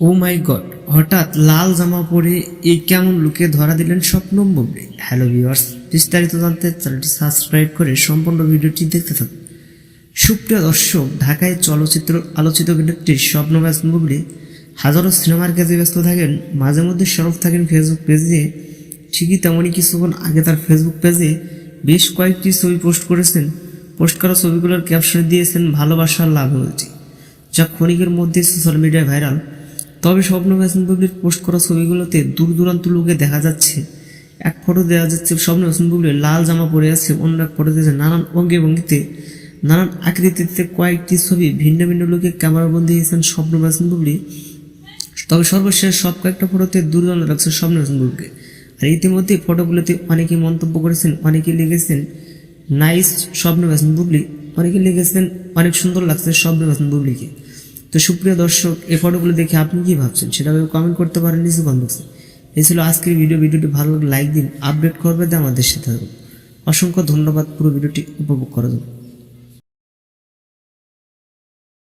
ও মাই god হঠাৎ লাল জামা পরে এই কেমন লুকে ধরা দিলেন স্বপ্ন বুবলি হ্যালো ভিউয়ার্স বিস্তারিত জানতে চ্যানেলটি সাবস্ক্রাইব করে সম্পূর্ণ ভিডিওটি দেখতে থাকুন। সুপ্রিয় দর্শক, ঢাকায় চলচ্চিত্র আলোচিত অভিনেত্রী স্বপ্নবাজ বুবলি হাজারো সিনেমার কাজে ব্যস্ত থাকেন। মাঝে মধ্যে সরব থাকেন ফেসবুক পেজে ঠিকই তেমনই কিছুক্ষণ আগে তার ফেসবুক পেজে বেশ কয়েকটি ছবি পোস্ট করেছেন। পোস্ট করা ছবিগুলোর ক্যাপশন দিয়েছেন ভালোবাসার লাভ হয়েছে। যা ক্ষণিকের মধ্যে সোশ্যাল মিডিয়ায় ভাইরাল তবে স্বপ্ন ফ্যাশন বুবলির পোস্ট করা ছবিগুলোতে দূর দূরান্ত লোকে দেখা যাচ্ছে। এক ফটো দেওয়া যাচ্ছে, স্বপ্ন ফ্যাশন বুবলি লাল জামা পরে আছে, অন্য এক ফটো দিয়েছে নানান অঙ্গে ভঙ্গিতে নানান আকৃতিতে কয়েকটি ছবি ভিন্ন ভিন্ন লোকে ক্যামেরাবন্দি হয়েছেন স্বপ্ন ফ্যাশন বুবলি তবে সর্বশেষ সব কয়েকটা ফটোতে দুর্দান্ত লাগছে স্বপ্ন ফ্যাশন বুবলিকে আর ইতিমধ্যে ফটোগুলোতে অনেকে মন্তব্য করেছেন, অনেকে লিখেছেন, নাইস স্বপ্ন ফ্যাশন বুবলি অনেকে লিখেছেন, অনেক সুন্দর লাগছে স্বপ্ন ফ্যাশন বুবলিকে তো সুপ্রিয় দর্শক, এই ফটোগুলো দেখে আপনি কি ভাবছেন? সেটা কমেন্ট করতে পারেন নিচে কমেন্ট বক্সে এই ছিল আজকের ভিডিও ভিডিওটি ভালো লাগলে লাইক দিন আপডেট করবে আমাদের সাথে অসংখ্য ধন্যবাদ। পুরো ভিডিওটি উপভোগ করার জন্য